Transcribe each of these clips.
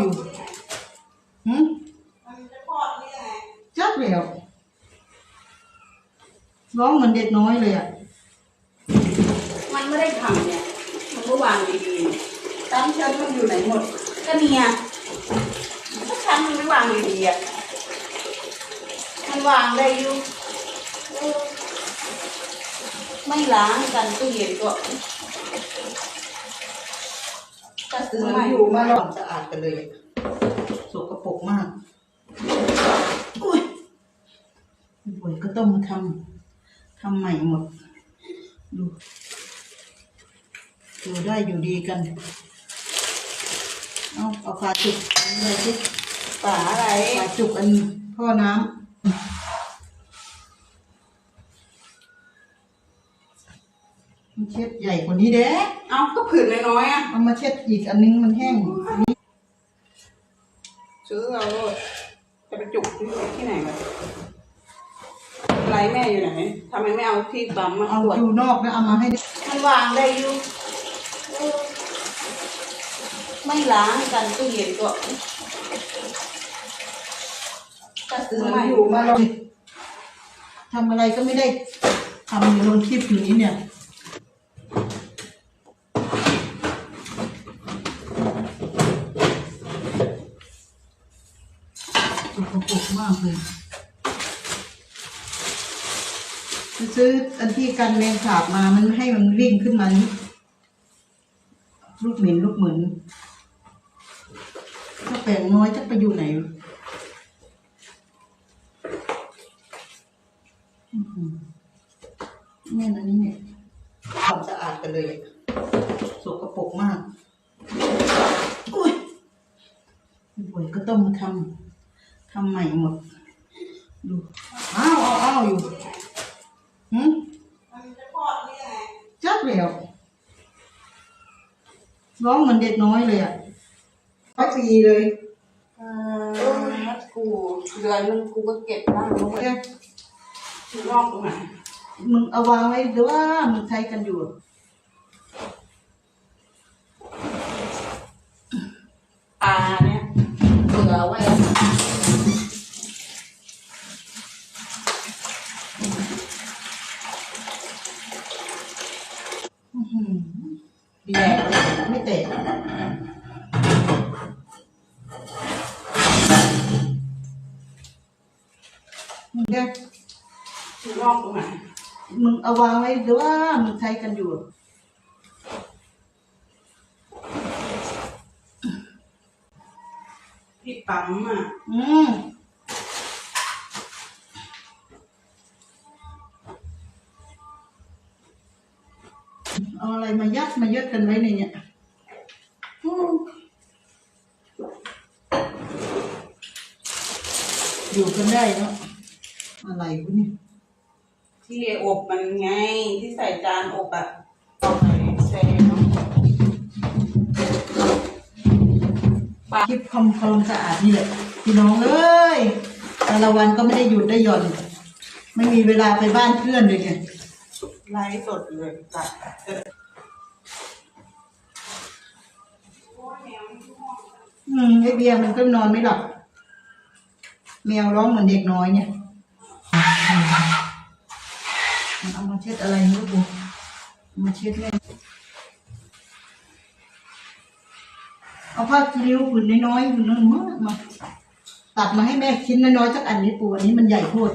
อยู่หืมจักแล้วร้องเหมือนเด็กน้อยเลยอะ มันไม่ได้ทำเนี่ย มันก็วางดีๆตั้งชั้นมันอยู่ไหนหมด ก็เนี่ยก็ชั้นมันไม่วางดีๆอะ มันวางได้อยู่ ไม่ล้างกันตู้เย็นก็ ก็ซื้อเหมือนใหม่อยู่มาหลอนสะอาดกันเลยอะสกปรกมากอุ้ยบ่อยก็ต้องมาทำทำใหม่หมด ดูอยู่ได้อยู่ดีกัน เอาเอาฝาจุกอันนี้เลยสิฝาอะไรฝาจุกอันท่อน้ำ เช็ดใหญ่กว่านี้เด้เอาก็ผืนน้อยๆอะเอามาเช็ดอีกอันนึงมันแห้งอันนี้ซื้อเอาโลดจะไปจุกที่ที่ไหนกันไรแม่อยู่ไหนทำไมไม่เอาที่ปั๊มมาเอาตรวจอยู่นอกแล้วเอามาให้ได้มันวางได้อยู่เออไม่ล้างกันตู้เย็นก็ก็ซื้อเหมือนใหม่อยู่มาลองทำอะไรก็ไม่ได้ทำอยู่ลงคลิปอยู่นี้เนี่ย สกปรกมากเลยซื้ออันที่กันแมงสาบมามันให้มันวิ่งขึ้นมานี้ลูกเหม็นลูกเหมือนถ้าแปลงน้อยจะไปอยู่ไหนแม่นอันนี้เนี่ยความสะอาดกันเลยสกปรกมาก อุ้ยบ่อยก็ต้องมาทำ ทำใหม่หมด ดูอ้าวอ้าวอ้าวอยู่หืมมันจะพอดนี่ไงจักแล้วร้องเหมือนเด็กน้อยเลยอะร้อยปีเลยเออกูเดือนนึงกูก็เก็บบ้างมึงแกนอกตรงไหนมึงเอาวางไว้หรือว่ามึงใช้กันอยู่ปลาเนี่ยเบื่อไว้ อื้อหือ ดีไม่เตะมึงแกนอกตรงไหนมึงเอาวางไว้หรือว่ามึงใช้กันอยู่ที่ปั๊มอะ อืม อาอะไรมายัดมาเยอะกันไว้ในเนี่ยอืมอยู่กันได้เนาะอะไรวะเนี่ยที่อบมันไง ที่ใส่จานอบอะเอาไปใส่เนาะปลาคลิปคอมความสะอาดนี่แหละพี่น้องเอ้ยแต่ละวันก็ไม่ได้หยุดได้หย่อน ไม่มีเวลาไปบ้านเพื่อนเลยเนี่ยไลฟ์สดเลยจัด อออืมไอเบียร์มันก็นอนไม่หลับแมวร้องเหมือนเด็กน้อยเนี่ยมันเอามาเช็ดอะไรไม่รู้มาเช็ดแม่เอาผ้าคีริ้วหุ่นน้อยๆหุ่นน้อยมามาตัดมาให้แม่ชิ้นน้อยๆสักอันนี้ปูอันนี้มันใหญ่โคตร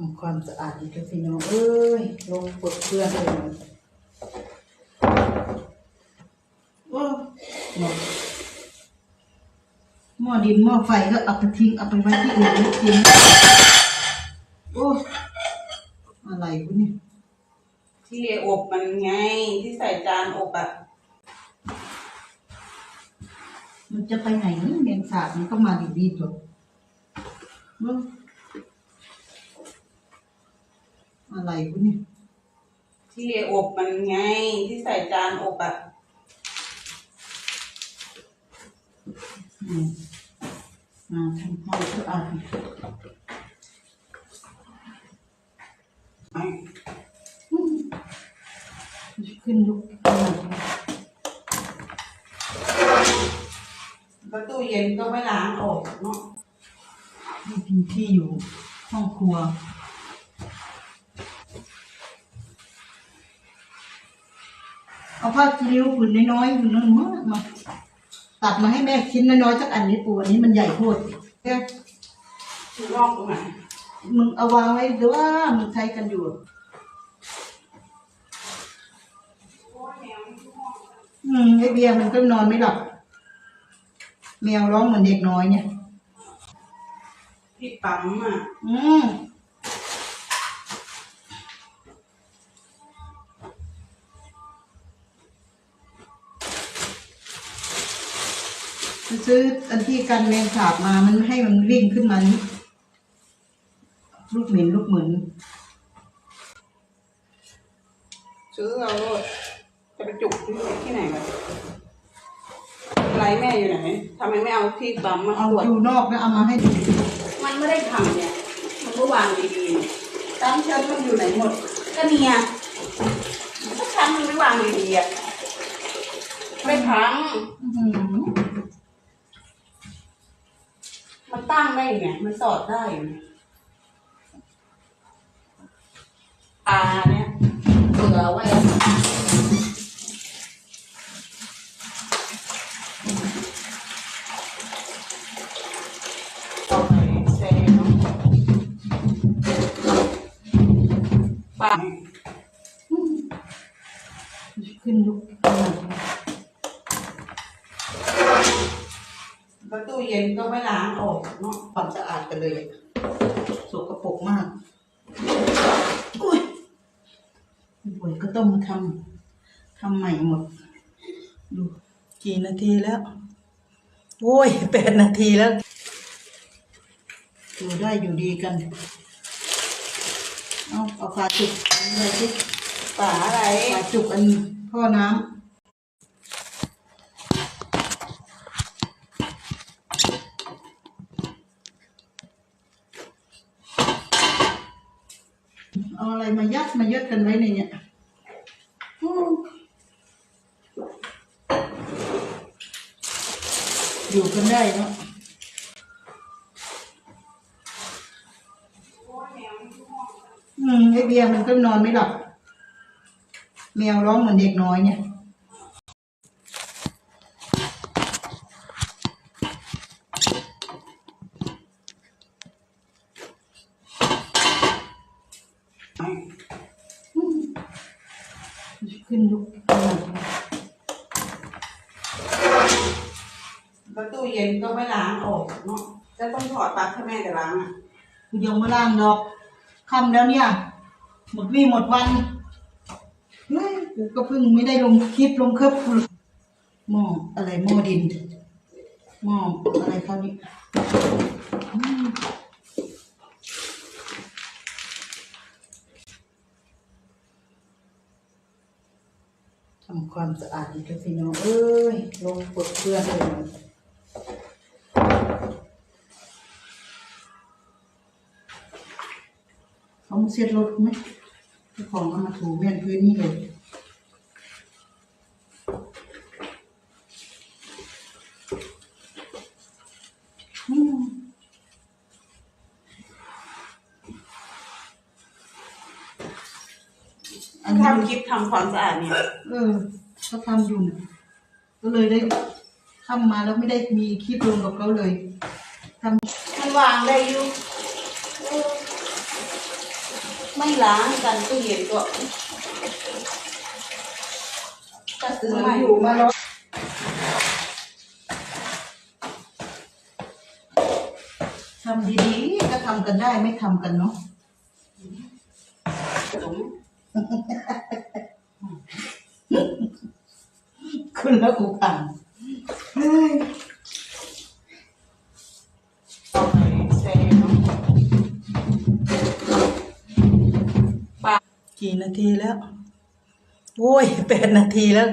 ทำความสะอาดอีกแล้วพี่น้องเอ้ยลงปวดเพื่อนเลยโอ้หมดหม้อดินหม้อไฟก็เอาไปทิ้งเอาไปไว้ที่อื่นไม่ทิ้งโอ้อะไรวะเนี่ยที่อบมันไงที่ใส่จานอบอะมันจะไปไหนนี่แมงสาบมันก็มาดีๆตัวเอ้ออะไรวะเนี่ย ที่อบมันไง ที่ใส่จานอบอะอืมมาทำห้องสะอาดอืมขึ้นลุกขนาดนี้ประตูเย็นก็ไม่ล้างออกเนาะนี่เป็นที่อยู่ห้องครัว เอาผ้าคีริ้วผืนน้อยๆผืนน้อยๆมาตัดมาให้แม่ชิ้นน้อยๆสักอันนี้ปูอันนี้มันใหญ่โพดเนี่ยอยู่นอกตรงไหนมึงเอาวางไว้หรือว่ามึงใช้กันอยู่อืมไอเบียร์มันก็นอนไม่หลับแมวร้องเหมือนเด็กน้อยเนี่ยที่ปั๊มอะ อืม ซื้ออันที่กันแมงสาบมามันให้มันวิ่งขึ้นมานี่ลูกเหม็นลูกเหมือนซื้อเอาโลดจะไปจุกที่ที่ไหนกันไรแม่อยู่ไหนทำไมไม่เอาที่ปั๊มมาเอาตรวจอยู่นอกนะเอามาให้ดูมันไม่ได้ทำเนี่ย มันก็วางดีๆเนี่ยตั้งเชิญมันอยู่ไหนหมด ก็เนี่ยก็ชั้นมันไม่วางดีๆอะไม่พัง ตั้งได้ไงมันสอดได้เนี่ยตาเนี่ยเผื่อไว้เอไปเซเนาะปา ขึ้นลุกขนาดนี้ ประ ตูเย็นก็ไม่ล้างออกเนาะความสะอาดกันเลยอะสกปรกมากอุ้ยบ่อยก็ต้องมาทำทำใหม่หมด ดูกี่นาทีแล้ว โอ้ยแปดนาทีแล้วอยู่ได้อยู่ดีกัน เอาเอาฝาจุกอันนี้เลยสิฝาอะไรฝาจุกอันท่อน้ำเอาอะไร มายัดมายัดกันไว้ในเนี่ยอยู่กันได้เนาะอืมไอเบียมันก็นอนไม่หลับแมวร้องเหมือนเด็กน้อยเนี่ย ขึ้นลุกขนาดนี้ประตูเย็นก็ไม่ล้างออกเนาะจะต้องถอดปลั๊กให้แม่จะล้างอะกูยังไม่ล่างดอกคำแล้วเนี่ย หมดวี่หมดวันเฮ้ยกูก็เพิ่งไม่ได้ลงคลิปลงเคลิปกูหม้ออะไรหม้อดินหม้ออะไรเขาวนี่อืมทำ ความสะอาดอีกแล้วพี่น้อง เอ้ย ลงปวดเพื่อนเลยเขามาเช็ดรถไหมเจ้าของเอามาถูแม่นพื้นนี่เลยอืมอันนี้ ทำคลิปทำความสะอาดเนี่ยเออก็ทำอยู่นะก็เลยได้ทำมาแล้วไม่ได้มีคลิปลงกับเขาเลยทำมันวางได้อยู่เออไม่ล้างกันตู้เย็นก็ก็ซื้อเหมือนใหม่อยู่มาแล้วทำดีๆก็ทำกันได้ไม่ทำกันเนาะผม คุณแล้วกูผ่านเฮ้ยเอาไปเซเนาะปลากี่นาทีแล้ว โอ้ยแปดนาทีแล้ว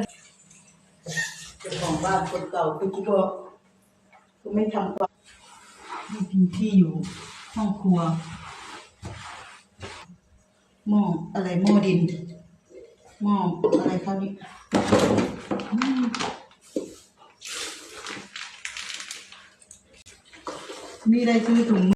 เจ้าของบ้านคนเก่าคือกูบอกกูไม่ทำความนี่เป็นที่อยู่ห้องครัว หม้ออะไรหม้อดินหม้ออะไรเขานี่มมีอะไรซื้อถุง